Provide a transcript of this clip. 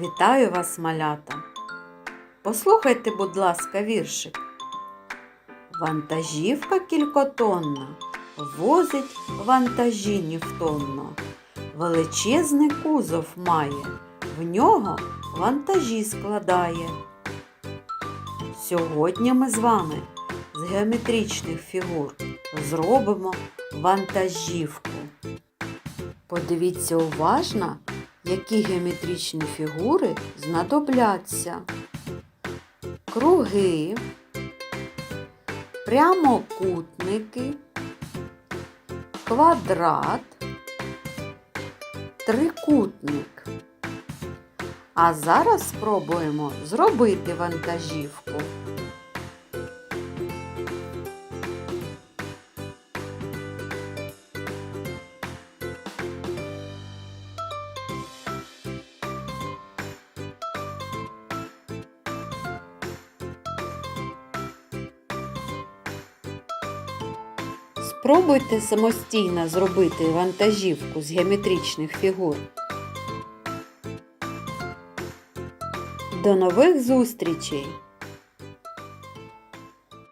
Вітаю вас, малята! Послухайте, будь ласка, віршик. Вантажівка кількотонна возить вантажі невтомно. Величезний кузов має, в нього вантажі складає. Сьогодні ми з вами з геометричних фігур зробимо вантажівку. Подивіться уважно, які геометричні фігури знадобляться. Круги, прямокутники, квадрат, трикутник. А зараз спробуємо зробити вантажівку. Спробуйте самостійно зробити вантажівку з геометричних фігур. До нових зустрічей!